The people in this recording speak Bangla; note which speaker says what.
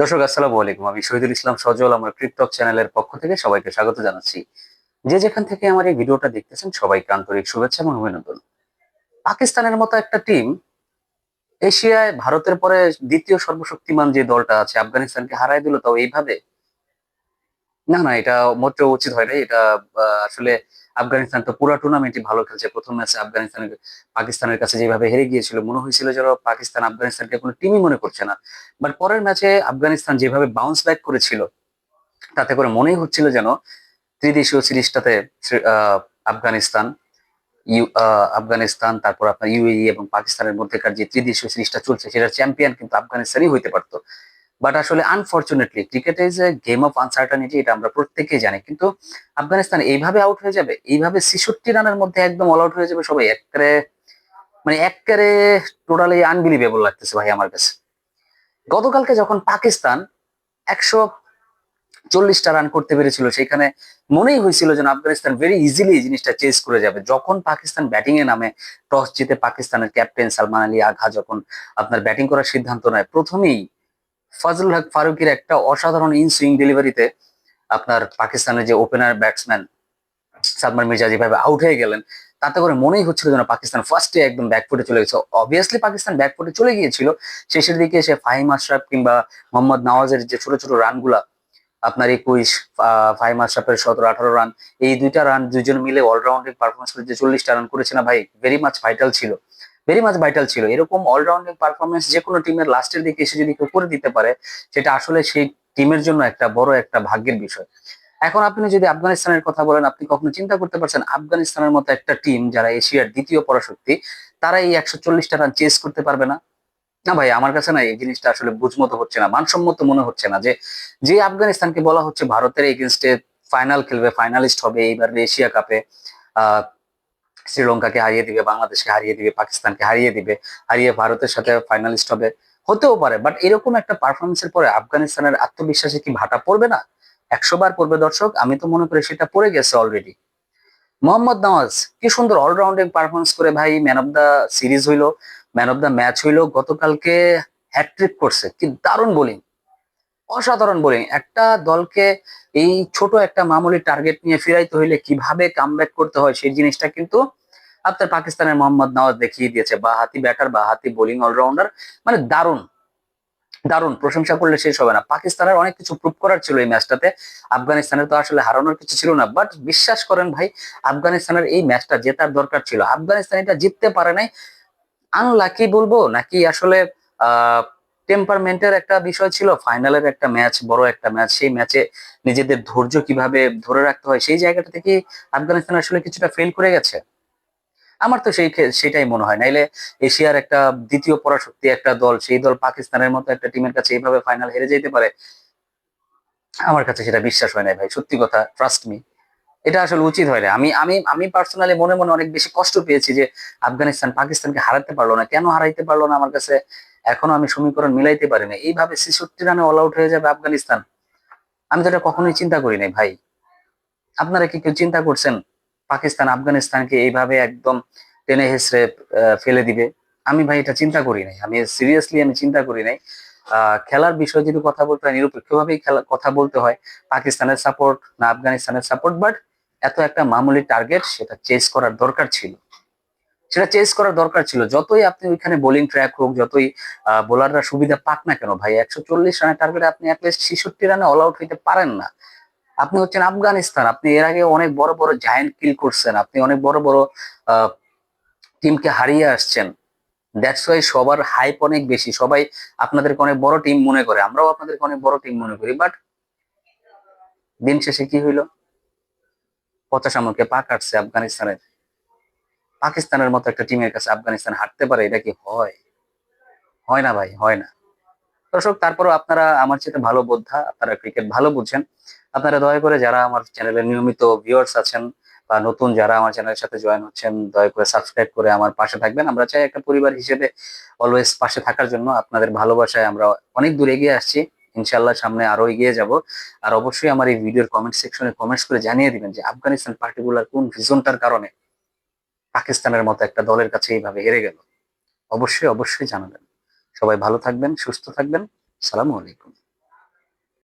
Speaker 1: দর্শক, আসসালামু আলাইকুম। আমি শহীদুল ইসলাম সজল, আমার ক্রিপটক চ্যানেলের পক্ষ থেকে সবাইকে স্বাগত জানাচ্ছি। যে যেখান থেকে আমার এই ভিডিওটা দেখতেছেন, সবাইকে আন্তরিক শুভেচ্ছা এবং অভিনন্দন। পাকিস্তানের মতো একটা টিম এশিয়ায় ভারতের পরে দ্বিতীয় সর্বশক্তিমান যে দলটা আছে, আফগানিস্তানকে হারাই দিল, তাও এইভাবে না না, এটা মোটেও উচিত হয় না এটা আসলে আফগানিস্তান তো পুরো টুর্নামেন্টই ভালো খেলছে। প্রথম ম্যাচে আফগানিস্তানের পাকিস্তানের কাছে যেভাবে হেরে গিয়েছিল, মনে হয়েছিল যেন পাকিস্তান আফগানিস্তানকে কোনো টিমই মনে করছে না। বাট পরের ম্যাচে আফগানিস্তান যেভাবে বাউন্স ব্যাক করেছিল, তাতে করে মনেই হচ্ছিল যেন ত্রিদেশীয় সিরিজটাতে আফগানিস্তান, ইউ আফগানিস্তান, তারপর আপনার ইউএই এবং পাকিস্তানের মধ্যেকার যে ত্রিদেশীয় সিরিজটা চলছে, সেটার চ্যাম্পিয়ন কিন্তু আফগানিস্তানই হইতে পারতো। বাট আসলে unfortunately cricket is a game of uncertainty এটা আমরা প্রত্যেকেই জানি। কিন্তু আফগানিস্তান এইভাবে আউট হয়ে যাবে, এইভাবে ছেষট্টি রানের মধ্যে একদম অল আউট হয়ে যাবে, সবাই একবারে মানে একবারে টোটালি আনবিলিভেবল লাগতেছে ভাই আমার কাছে। গতকালকে যখন পাকিস্তান একশো চল্লিশটা রান করতে পেরেছিল, সেখানে মনেই হয়েছিল যেন আফগানিস্তান ভেরি ইজিলি জিনিসটা চেস করে যাবে। যখন পাকিস্তান ব্যাটিং এ নামে, টস জিতে পাকিস্তানের ক্যাপ্টেন সালমান আলী আঘা যখন আপনার ব্যাটিং করার সিদ্ধান্ত নেয়, প্রথমেই ফজলুল হক ফারুকের একটা অসাধারণ ইন সুইং ডেলিভারিতে আপনার পাকিস্তানের যে ওপেনার ব্যাটসম্যান সালমান মির্জা যেভাবে আউট হয়ে গেলেন, তাতে করে মনেই হচ্ছিল যেন পাকিস্তান ফার্স্টে একদম ব্যাকফুটে চলে গেছে। অবভিয়াসলি পাকিস্তান ব্যাকফুটে চলে গিয়েছিল, শেষের দিকে সে ফাহিম আশরাফ কিংবা মোহাম্মদ নওয়াজের যে ছোট ছোট রানগুলা, আপনার একুশ ফাহিম আশরাফের সতেরো, আঠারো রান, এই দুইটা রান দুজন মিলে অলরাউন্ডিং পারফরমেন্স করে যে চল্লিশটা রান করেছে না ভাই ভেরি মাচ ভাইটাল ছিল। ভেরি মাচ ভাইটাল ছিল। এরকম অলরাউন্ডিং পারফরমেন্স যে কোনো টিমের লাস্টের দিকে এসে যদি কেউ করে দিতে পারে, সেটা আসলে সেই টিমের জন্য একটা বড় একটা ভাগ্যের বিষয়। এখন আপনি যদি আফগানিস্তানের কথা বলেন, আপনি কখনো চিন্তা করতে পারছেন আফগানিস্তানের মতো একটা টিম যারা এশিয়ার দ্বিতীয় পরাশক্তি, তারা এই একশো চল্লিশটা রান চেস করতে পারবে না? না ভাই, আমার কাছে না, এই জিনিসটা আসলে বুঝমতো হচ্ছে না, মানসম্মত মনে হচ্ছে না যে যে আফগানিস্তানকে বলা হচ্ছে ভারতের এগেনস্টে ফাইনাল খেলবে ফাইনালিস্ট হবে এইবার এশিয়া কাপে শ্রীলঙ্কাকে হারিয়ে দিবে, বাংলাদেশকে হারিয়ে দিবে, পাকিস্তানকে হারিয়ে দিবে, হারিয়ে ভারতের সাথে ফাইনালিস্ট হবে। হতেও পারে বাট এরকম একটা পারফরমেন্সের পরে আফগানিস্তানের আত্মবিশ্বাসে কি ভাটা পড়বে না? একশো বার পড়বে দর্শক, আমি তো মনে করি সেটা পড়ে গেছে অলরেডি মোহাম্মদ নওয়াজ, কি সুন্দর অলরাউন্ডিং পারফরমেন্স করে ভাই ম্যান অফ দ্য সিরিজ হইল ম্যান অফ দা ম্যাচ হইল, গতকালকে হ্যাট্রিক করছে, কি দারুণ বোলিং অসাধারণ বোলিং একটা দলকে এই ছোট একটা মামুলি টার্গেট নিয়ে ফিরাইতে হইলে কীভাবে কামব্যাক করতে হয় সেই জিনিসটা কিন্তু আপনার পাকিস্তানের মোহাম্মদ নওয়াজ দেখিয়ে দিয়েছে। বা হাতি ব্যাটার বা হাতি বোলিং অলরাউন্ডার মানে দারুণ দারুণ। প্রশংসা করলে শেষ হবে না। পাকিস্তানের অনেক কিছু প্রুভ করার ছিল এই ম্যাচটাতে আফগানিস্তানের তো আসলে হারানোর কিছু ছিল না। বাট বিশ্বাস করেন ভাই, আফগানিস্তানের এই ম্যাচটা জেতার দরকার ছিল। আফগানিস্তান এটা জিততে পারে নাই। আনলাকি বলব নাকি আসলে, আহ টেম্পারমেন্টের একটা বিষয় ছিল ফাইনালের একটা ম্যাচ বড় একটা ম্যাচ সেই ম্যাচে নিজেদের ধৈর্য কীভাবে ধরে রাখতে হয়, সেই জায়গাটা থেকে আফগানিস্তান আসলে কিছুটা ফেল করে গেছে। আমার তো সেই সেটাই মনে হয়, নাইলে এশিয়ার একটা দ্বিতীয় পরাশক্তি একটা দল, সেই দল পাকিস্তানের মতো একটা টিমের কাছে এইভাবে ফাইনাল হেরে যেতে পারে, আমার কাছে সেটা বিশ্বাস হয় না ভাই, সত্যি কথা ট্রাস্ট মি এটা আসলে উচিত হয় না আমি আমি আমি পার্সোনালি মনে মনে অনেক বেশি কষ্ট পেয়েছি যে আফগানিস্তান পাকিস্তানকে হারাতে পারল না। কেন হারাইতে পারল না আমার কাছে? এখনও আমি সমীকরণ মিলাইতে পারি না এইভাবে ছেষট্টি রানে অল আউট হয়ে যাবে আফগানিস্তান। আমি তো এটা কখনোই চিন্তা করি নাই, ভাই। আপনারা কি কেউ চিন্তা করছেন পাকিস্তান আফগানিস্তানকে এইভাবে একদম টেনে হেসড়ে ফেলে দিবে? আমি ভাই এটা চিন্তা করি নাই। আমি সিরিয়াসলি আমি চিন্তা করি নাই। খেলার বিষয়ে যদি কথা বলতে হয়, নিরপেক্ষভাবেই খেলা কথা বলতে হয়, পাকিস্তানের সাপোর্ট না আফগানিস্তানের সাপোর্ট বাট এত একটা মামুলি টার্গেট সেটা চেস করার দরকার ছিল। সেটা চেঞ্জ করার দরকার ছিল। যতই আপনি ওইখানে বোলিং ট্র্যাক হোক, যতই বোলাররা সুবিধা পাক না কেন ভাই, একশো চল্লিশ রানের টার্গেটে আপনি অ্যাটলিস্ট ছেষট্টি রানে অল আউট হইতে পারেন না। আপনি হচ্ছেন আফগানিস্তান, আপনি এর আগে অনেক বড় বড় জায়ান্ট কিল করছেন, আপনি অনেক বড় বড় টিমকে হারিয়ে আসছেন। দ্যাটস ওয়াই সবার হাইপ অনেক বেশি, সবাই আপনাদেরকে অনেক বড় টিম মনে করে, আমরাও আপনাদেরকে অনেক বড় টিম মনে করি বাট দিন শেষে কি হইল? পচাশ আমলকে পা কাটছে আফগানিস্তানের। পাকিস্তানের মতো একটা টিমের কাছে আফগানিস্তান হারতে পারে, এটা কি হয়? হয় না ভাই, হয় না। দর্শক, তারপরও আপনারা আমার চেয়ে ভালো বোদ্ধা, আপনারা ক্রিকেট ভালো বুঝছেন। আপনারা দয়া করে যারা আমার চ্যানেলের নিয়মিত ভিউয়ার্স আছেন বা নতুন যারা আমার চ্যানেলের সাথে জয়েন হচ্ছেন, দয়া করে সাবস্ক্রাইব করে আমার পাশে থাকবেন। আমরা চাই একটা পরিবার হিসেবে অলওয়েজ পাশে থাকার জন্য আপনাদের ভালোবাসায় আমরা অনেক দূর এগিয়ে আসছি। ইনশাল্লাহ সামনে আরও এগিয়ে যাব। আর অবশ্যই আমার এই ভিডিওর কমেন্ট সেকশনে কমেন্টস করে জানিয়ে দিবেন যে আফগানিস্তান পার্টিকুলার কোন ভিজনটার কারণে পাকিস্তানের মতো একটা দলের কাছে এইভাবে হেরে গেল। অবশ্যই অবশ্যই জানাবেন। সবাই ভালো থাকবেন, সুস্থ থাকবেন। সালামু আলাইকুম।